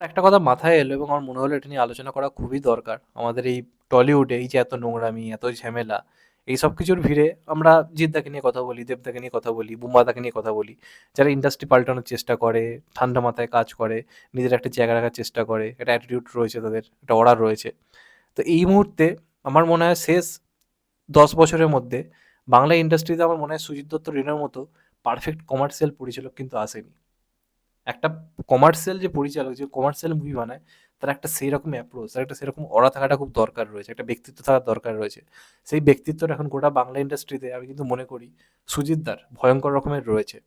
একটা কথা মাথায় এলো এবং আমার মনে হলো এটা নিয়ে আলোচনা করা খুবই দরকার। আমাদের এই টলিউডে এই যে এত নোংরামি, এত ঝামেলা, এই সব কিছুর ভিড়ে আমরা জিদ্দাকে নিয়ে কথা বলি, দেবদাকে নিয়ে কথা বলি, বুম্বাদাকে নিয়ে কথা বলি। যারা ইন্ডাস্ট্রি পাল্টানোর চেষ্টা করে, ঠান্ডা মাথায় কাজ করে, নিজের একটা জায়গা রাখার চেষ্টা করে, একটা অ্যাটিটিউড রয়েছে তাদের, একটা অর্ডার রয়েছে। তো এই মুহূর্তে আমার মনে হয় শেষ ১০ বছরের মধ্যে বাংলা ইন্ডাস্ট্রিতে আমার মনে হয় সুজিত দত্ত, রিনার মতো পারফেক্ট কমার্শিয়াল পরিচালক কিন্তু আসেনি। একটা কমার্শিয়াল যে পরিচালক, যে কমার্শিয়াল মুভি বানায়, তার একটা সেই রকম অ্যাপ্রোচ তার একটা সেরকম অরা থাকাটা খুব দরকার রয়েছে, একটা ব্যক্তিত্ব থাকার দরকার রয়েছে। সেই ব্যক্তিত্বটা এখন গোটা বাংলা ইন্ডাস্ট্রিতে আমি কিন্তু মনে করি সুজিতদার ভয়ঙ্কর রকমের রয়েছে,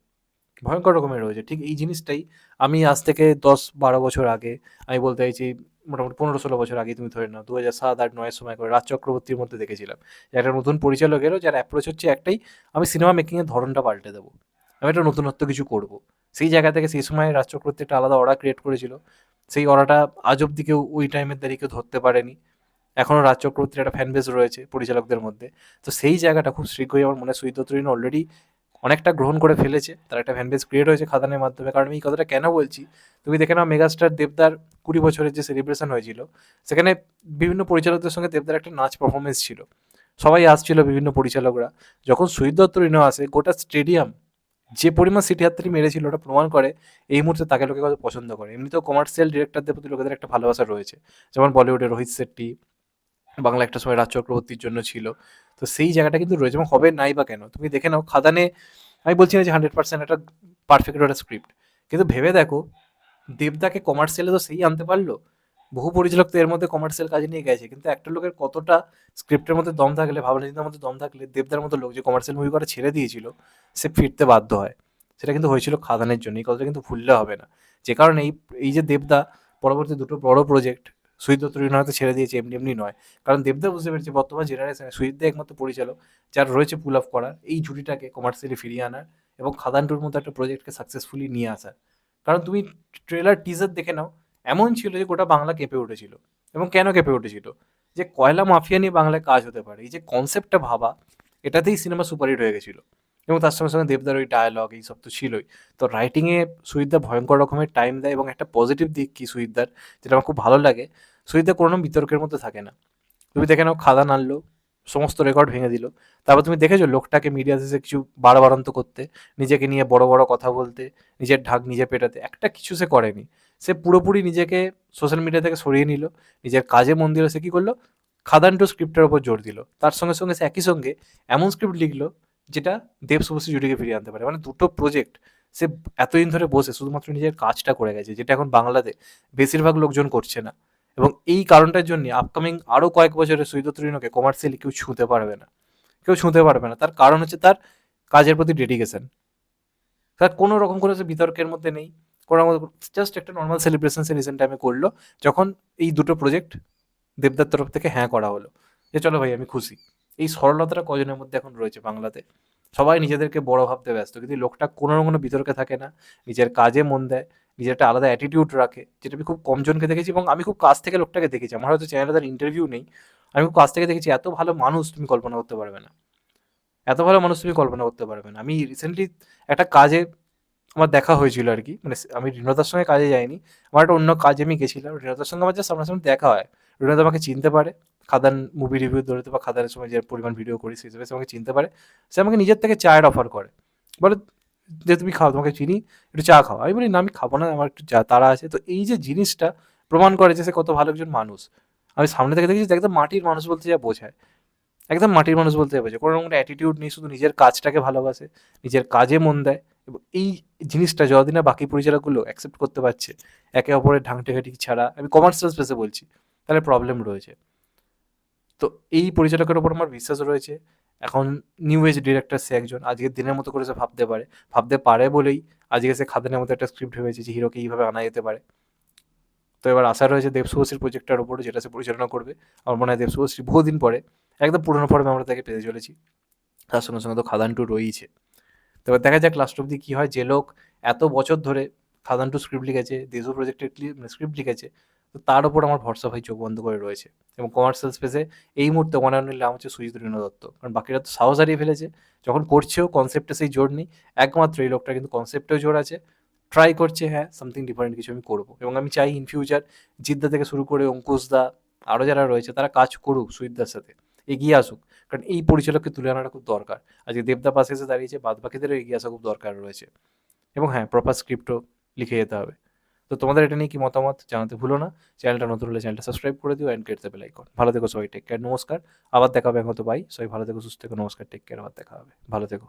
ভয়ঙ্কর রকমের রয়েছে। ঠিক এই জিনিসটাই আমি আজ থেকে দশ বারো বছর আগে আমি বলতে চাইছি মোটামুটি পনেরো ষোলো বছর আগে তুমি ধরে নাও দু হাজার সাত, আট, নয়ের সময় করে রাজ চক্রবর্তীর মধ্যে দেখেছিলাম। একটা নতুন পরিচালক এলো, যার অ্যাপ্রোচ হচ্ছে একটাই, আমি সিনেমা মেকিংয়ের ধরনটা পাল্টে দেবো, আমি একটা নতুনত্ব কিছু করব। সেই জায়গা থেকে সেই সময় রাজ একটা আলাদা অরা ক্রিয়েট করেছিল। সেই অরাটা আজ অব্দি কেউ ওই টাইমের দাঁড়িয়ে কেউ ধরতে পারেনি। এখনও রাজ চক্রবর্তীর একটা ফ্যান বেস রয়েছে পরিচালকদের মধ্যে। তো সেই জায়গাটা খুব শীঘ্রই আমার মনে হয় সুইত তরিন অলরেডি অনেকটা গ্রহণ করে ফেলেছে। তার একটা ফ্যান বেস ক্রিয়েট হয়েছে খাদানের মাধ্যমে। কারণ আমি এই কথাটা কেন বলছি? তুমি দেখে নাও মেগাস্টার দেবদার কুড়ি বছরের যে সেলিব্রেশন হয়েছিল, সেখানে বিভিন্ন পরিচালকদের সঙ্গে দেবদার একটা নাচ পারফরমেন্স ছিল। সবাই আসছিল বিভিন্ন পরিচালকরা। যখন সুইত দত্ত আসে, গোটা স্টেডিয়াম যে পরিমাণ সিটি হাততালি মেরেছিল ওটা প্রমাণ করে এই মুহূর্তে তাকে লোকে কত পছন্দ করে। এমনিতেও কমার্শিয়াল ডিরেক্টরদের প্রতি লোকেদের একটা ভালোবাসা রয়েছে। যেমন বলিউডে রোহিত শেট্টি, বাংলা একটা সময় রাজ চক্রবর্তীর জন্য ছিল। তো সেই জায়গাটা কিন্তু রয়েছে। এবং হবে নাই বা কেন? তুমি দেখে নাও, খাদানে আমি বলছি না যে হান্ড্রেড পার্সেন্ট একটা পারফেক্ট একটা স্ক্রিপ্ট কিন্তু ভেবে দেখো, দেবদাকে কমার্শিয়ালে তো সেই আনতে পারল। বহু পরিচালক তো এর মধ্যে কমার্শিয়াল কাজে নিয়ে গেছে, কিন্তু একটা লোকের কতটা স্ক্রিপ্টের মধ্যে দম থাকলে ভাবনা চিন্তার মধ্যে দম থাকলে, দেবদার মতো লোক যে কমার্শিয়াল মুভি করা ছেড়ে দিয়েছিল, সে ফিরতে বাধ্য হয়। সেটা কিন্তু হয়েছিল খাদানের জন্য, এই কথাটা কিন্তু ভুললে হবে না। যে কারণে এই এই যে দেবদা, পরবর্তী দুটো বড় প্রজেক্ট সুইদ দত্ত হয়তো ছেড়ে দিয়েছে, এমনি এমনি নয়। কারণ দেবদা বুঝতে পেরেছে, বর্তমান জেনারেশনে সুইদদা একমাত্র পরিচালক, যার রয়েছে পুল অফ করার, এই ঝুড়িটাকে কমার্শিয়ালি ফিরিয়ে আনার এবং খাদান টুর মতো একটা প্রজেক্টকে সাকসেসফুলি নিয়ে আসার। কারণ তুমি ট্রেলার টিজার দেখে নাও এমন ছিল যে গোটা বাংলা কেঁপে উঠেছিল। এবং কেন কেঁপে উঠেছিল? যে কয়লা মাফিয়া নিয়ে বাংলায় কাজ হতে পারে। এই যে কনসেপ্টটা ভাবা, এটাতেই সিনেমা সুপারহিট হয়ে গেছিল। এবং তার সঙ্গে সঙ্গে দেবদার ওই ডায়ালগ এই সব তো ছিলই। তো রাইটিংয়ে সুইদা ভয়ঙ্কর রকমের টাইম দেয় এবং একটা পজিটিভ দিক কি সুইদার যেটা আমার খুব ভালো লাগে সুইদা কোনো বিতর্কের মধ্যে থাকে না। তুমি দেখে নাও, খাদান আনলো। সমস্ত রেকর্ড ভেঙে দিল। তারপর তুমি দেখেছ লোকটাকে মিডিয়া এসে কিছু বাড়াবাড়ন্ত করতে, নিজেকে নিয়ে বড় বড় কথা বলতে, নিজের ঢাক নিজে পেটাতে, একটা কিছু সে করেনি। সে পুরোপুরি নিজেকে সোশ্যাল মিডিয়া থেকে সরিয়ে নিল, নিজের কাজে মন দিল, সে কী করল? খাদান টু স্ক্রিপ্টের ওপর জোর দিল। তার সঙ্গে সঙ্গে সে একই সঙ্গে এমন স্ক্রিপ্ট লিখলো, যেটা দেব শুভশ্রী জুটিকে ফিরিয়ে আনতে পারে। মানে দুটো প্রজেক্ট সে এতদিন ধরে বসে, শুধুমাত্র নিজের কাজটা করে গেছে, যেটা এখন বাংলাতে বেশিরভাগ লোকজন করছে না। এবং এই কারণটার জন্য আপকামিং আরও কয়েক বছরে সৈদত রিনোকে কমার্শিয়ালি কেউ ছুঁতে পারবে না। কেউ ছুঁতে পারবে না। তার কারণ হচ্ছে তার কাজের প্রতি ডেডিকেশন তার কোনো রকম সে বিতর্কের মধ্যে নেই। কোনো জাস্ট একটা নর্মাল সেলিব্রেশন সে রিসেন্ট টাইমে করল, যখন এই দুটো প্রজেক্ট দেবদার তরফ থেকে হ্যাঁ করা হলো। যে চলো ভাই, আমি খুশি। এই সরলতাটা কজনের মধ্যে এখন রয়েছে বাংলাতে। সবাই নিজেদেরকে বড় ভাবতে ব্যস্ত, কিন্তু লোকটা কোনো কোনো বিতর্কে থাকে না, নিজের কাজে মন দেয়, নিজের একটা আলাদা অ্যাটিটিউড রাখে, যেটা আমি খুব কমজনকে দেখেছি এবং আমি খুব কাছ থেকে লোকটাকে দেখেছি। আমার হয়তো চ্যানেলে তার ইন্টারভিউ নেই, আমি খুব কাছ থেকে দেখেছি, এত ভালো মানুষ তুমি কল্পনা করতে পারবে না। এত ভালো মানুষ তুমি কল্পনা করতে পারবে না। আমি রিসেন্টলি একটা কাজে আমার দেখা হয়েছিল আর কি মানে আমি রিনতার সঙ্গে কাজে যাইনি, আমার একটা অন্য কাজে আমি গেছিলাম, রিনতার সঙ্গে আমার যে সামনাসামনি দেখা হয়। রিনত আমাকে চিনতে পারে খাদান মুভি রিভিউ ধরতে বা খাদানের সময় যে পরিমাণ ভিডিও করি, সেই হিসেবে সে আমাকে চিনতে পারে। সে আমাকে নিজের থেকে চায়ের অফার করে। বলে, যে তুমি খাও, তোমাকে চিনি, একটু চা খাও। আমি বলি, না, আমি খাব না, আমার একটু চা তারা আছে। তো এই যে জিনিসটা প্রমাণ করে যে সে কত ভালো একজন মানুষ। আমি সামনে থেকে দেখেছি একদম মাটির মানুষ বলতে যা বোঝায়। একদম মাটির মানুষ বলতে বোঝায়। কোনো রকম অ্যাটিটিউড নেই, শুধু নিজের কাজটাকে ভালোবাসে, নিজের কাজে মন দেয় এবং এই জিনিসটা যতদিন না বাকি পরিচালকগুলো অ্যাকসেপ্ট করতে পারছে, একে অপরের ঢাংটেঘাটি ছাড়া, আমি কমার্শিয়াল স্পেসে বলছি, তাহলে প্রবলেম রয়েছে। তো এই পরিচালকের ওপর আমার বিশ্বাস রয়েছে। এখন নিউ এজ ডিরেক্টর সে একজন, আজকের দিনের মতো করে সে ভাবতে পারে। ভাবতে পারে বলেই আজকে সে খাদানের মতো একটা স্ক্রিপ্ট ভেবেছে যে হিরোকে এইভাবে আনা যেতে পারে। তো এবার আশা রয়েছে দেব শুভশ্রীর প্রজেক্টটার ওপরে যেটা সে পরিচালনা করবে, আমার মনে হয় দেব শুভশ্রী বহুদিন পরে একদম পুরোনো ফর্মে আমরা তাকে পেতে চলেছি। তার সঙ্গে সঙ্গে তো খাদান টু রয়েছে তো এবার দেখা যাক লাস্ট অব্দি কী হয়। যে লোক এত বছর ধরে খাদান টু স্ক্রিপ্ট লিখেছে, দেশু প্রজেক্টের স্ক্রিপ্ট লিখেছে তো তার উপর আমার ভরসা ভাই চোখ বন্ধ করে রয়েছে এবং কমার্শিয়াল স্পেসে এই মুহূর্তে ওয়ান অ্যান্ড নাম হচ্ছে সুজিত রীন দত্ত কারণ বাকিরা তো সাহস হারিয়ে ফেলেছে। যখন করছেও কনসেপ্টে সেই জোর নেই। একমাত্র এই লোকটা কিন্তু কনসেপ্টেও জোর আছে। ট্রাই করছে হ্যাঁ সামথিং ডিফারেন্ট কিছু আমি করব। এবং আমি চাই ইন ফিউচার জিদ্দা থেকে শুরু করে অঙ্কুশদা আরও যারা রয়েছে, তারা কাজ করুক সুইদদার সাথে। এগিয়ে আসুক। কারণ এই পরিচালককে তুলে আনাটা খুব দরকার। আজকে দেবদা পাশে এসে দাঁড়িয়েছে বাদ বাকিদেরও এগিয়ে আসা খুব দরকার রয়েছে। এবং হ্যাঁ প্রপার স্ক্রিপ্টও লিখে যেতে হবে। তো তোমাদের এটা নিয়ে কি মতামত জানাতে ভুলো না। চ্যানেলটা নতুন হলে চ্যানেলটা সাবস্ক্রাইব করে দিও অ্যান্ড কেটে বেল আইকন ভালো থেকো সবাই টেক কেয়ার নমস্কার। আবার দেখাবে হয়তো বাই সবাই ভালো থেকো, সুস্থ থেকো, নমস্কার টেক কেয়ার আবার দেখা হবে। ভালো থেকো।